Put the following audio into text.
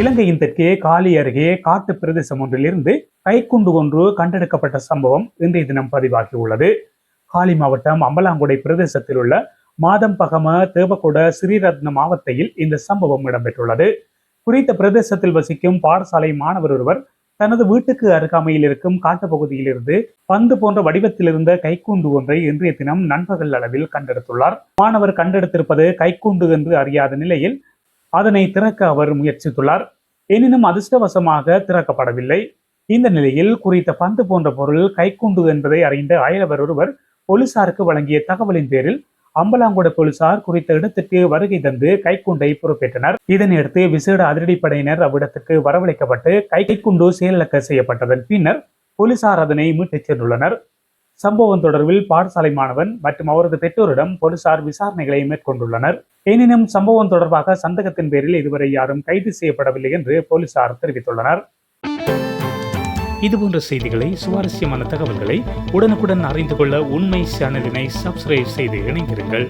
இலங்கையின் தெற்கே காலி அருகே காட்டு பிரதேசம் ஒன்றிலிருந்து கைக்குண்டு ஒன்று கண்டெடுக்கப்பட்ட சம்பவம் இன்றைய தினம் பதிவாகியுள்ளது. காலி மாவட்டம் அம்பலாங்குடை பிரதேசத்தில் உள்ள மாதம்பகம ஸ்ரீரத்ன மாவட்டத்தில் இந்த சம்பவம் இடம்பெற்றுள்ளது. குறித்த பிரதேசத்தில் வசிக்கும் பாடசாலை மாணவர் ஒருவர் தனது வீட்டுக்கு அருகாமையில் இருக்கும் காட்டுப்பகுதியிலிருந்து பந்து போன்ற வடிவத்தில் இருந்த கைக்கூண்டு ஒன்றை இன்றைய தினம் நண்பகல் அளவில் கண்டெடுத்துள்ளார். மாணவர் கண்டெடுத்திருப்பது கைக்கூண்டு என்று அறியாத நிலையில் அதனை திறக்க அவர் முயற்சித்துள்ளார். எனினும் அதிர்ஷ்டவசமாக திறக்கப்படவில்லை. இந்த நிலையில் குறித்த பந்து போன்ற பொருள் கைக்குண்டு என்பதை அறிந்த அயலவர் ஒருவர் போலீசாருக்கு வழங்கிய தகவலின் பேரில் அம்பலாங்குட போலீசார் குறித்த இடத்திற்கு வருகை தந்து கைக்குண்டை பொறுப்பேற்றனர். இதனையடுத்து விசேட அதிரடிப்படையினர் அவ்விடத்துக்கு வரவழைக்கப்பட்டு கைக்குண்டு செயலிழக்க செய்யப்பட்டதன் பின்னர் போலீசார் அதனை மீட்டுச் சென்றுள்ளனர். சம்பவம் தொடர்பில் பாடசாலை மாணவன் மற்றும் அவரது பெற்றோரிடம் போலீசார் விசாரணைகளை மேற்கொண்டுள்ளனர். எனினும் சம்பவம் தொடர்பாக சந்தேகத்தின் பேரில் இதுவரை யாரும் கைது செய்யப்படவில்லை என்று போலீசார் தெரிவித்துள்ளனர். இதுபோன்ற செய்திகளை சுவாரஸ்யமான தகவல்களை உடனுக்குடன் அறிந்து கொள்ள உண்மை சேனலினை சப்ஸ்கிரைப் செய்து இணைந்திருங்கள்.